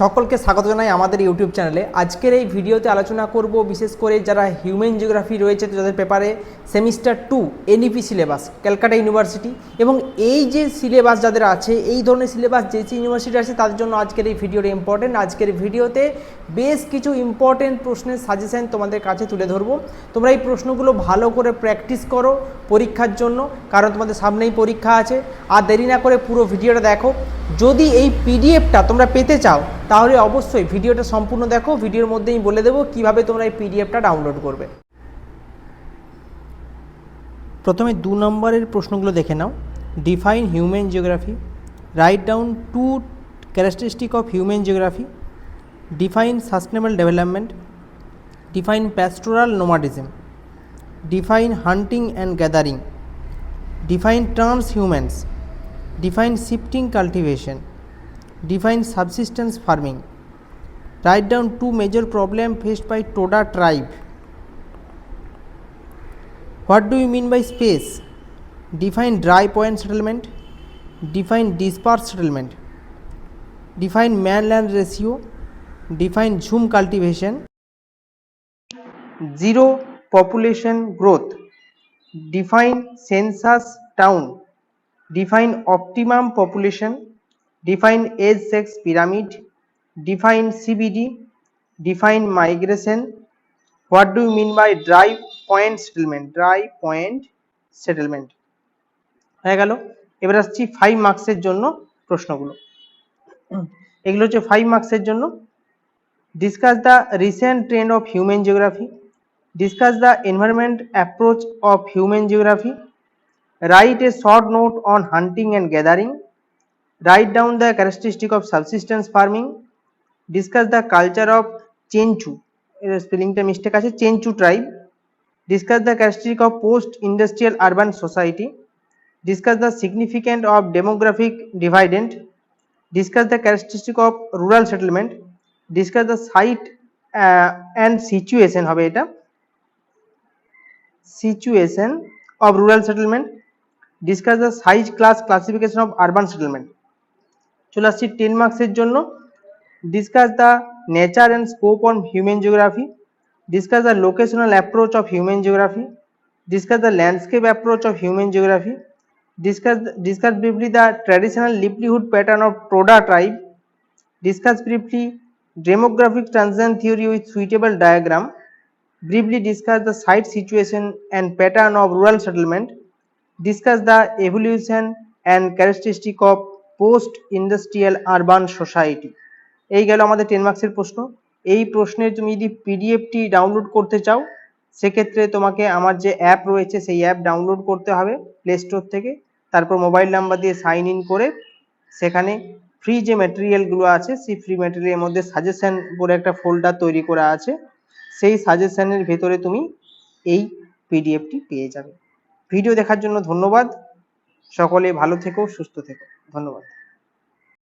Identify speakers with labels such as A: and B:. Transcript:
A: সকলকে স্বাগত জানাই আমাদের ইউটিউব চ্যানেলে। আজকের এই ভিডিওতে আলোচনা করব বিশেষ করে যারা হিউম্যান জিওগ্রাফি রয়েছে যাদের পেপারে semester two NEP syllabus, Calcutta university এবং এই যে সিলেবাস যাদের আছে, এই ধরনের সিলেবাস যে ইউনিভার্সিটি আছে, তাদের জন্য আজকের এই ভিডিওটা ইম্পর্টেন্ট আজকের ভিডিওতে বেশ কিছু ইম্পর্টেন্ট প্রশ্নের সাজেশান তোমাদের কাছে তুলে ধরবো। তোমরা এই প্রশ্নগুলো ভালো করে প্র্যাকটিস করো পরীক্ষার জন্য, কারণ তোমাদের সামনেই পরীক্ষা আছে। আর দেরি না করে পুরো ভিডিওটা দেখো। যদি এই পিডিএফটা তোমরা পেতে চাও, তাহলে অবশ্যই ভিডিওটা সম্পূর্ণ দেখো, ভিডিওর মধ্যেই বলে দেবো কীভাবে তোমরা এই পিডিএফটা ডাউনলোড করবে। প্রথমে দু নম্বরের প্রশ্নগুলো দেখে নাও। Define human geography write down two characteristic of human geography define sustainable development define pastoral nomadism define hunting and gathering define transhumance define shifting cultivation define subsistence farming. Write down two major problems faced by toda tribe. What do you mean by space? Define dry point settlement define dispersed settlement define man land ratio define zoom cultivation. Zero population growth define census town define optimum population define age sex pyramid define cbd define migration what do you mean by dry point settlement dry point settlement হয়ে গেল এবার আসছি five মার্কসের জন্য প্রশ্নগুলো এগুলো হচ্ছে five মার্কসের জন্য discuss the recent trend of human geography discuss the environment approach of human geography Write a short note on hunting and gathering. Write down the characteristic of subsistence farming. Discuss the culture of Chenchu. এর স্পেলিংটা mistake আছে Chenchu tribe discuss the characteristic of post industrial urban society discuss the significant of demographic dividend discuss the characteristic of rural settlement discuss the site and situation হবে এটা situation of rural settlement Discuss the size class classification of urban settlement চলে আসছি ten মার্কসের জন্য। Discuss the nature and scope on human geography discuss the locational approach of human geography discuss the landscape approach of human geography discuss discuss briefly the traditional livelihood pattern of প্রোডা tribe discuss briefly demographic transition theory with suitable diagram briefly discuss the site situation and pattern of rural settlement discuss the evolution and characteristic of post-industrial urban society. এই গেল আমাদের ten মার্কসের প্রশ্ন। এই প্রশ্নের তুমি যদি পিডিএফটি download করতে চাও, সেক্ষেত্রে তোমাকে আমার যে অ্যাপ রয়েছে, সেই অ্যাপ ডাউনলোড করতে হবে প্লে স্টোর থেকে। তারপর মোবাইল নাম্বার দিয়ে সাইন ইন করে সেখানে ফ্রি যে ম্যাটেরিয়ালগুলো আছে, সেই ফ্রি ম্যাটেরিয়ালের মধ্যে সাজেশন বলে একটা ফোল্ডার তৈরি করা আছে। সেই সাজেশনের ভেতরে তুমি এই পিডিএফটি পেয়ে যাবে। ভিডিও দেখার জন্য ধন্যবাদ। সকলে ভালো থেকো সুস্থ থেকো। ধন্যবাদ।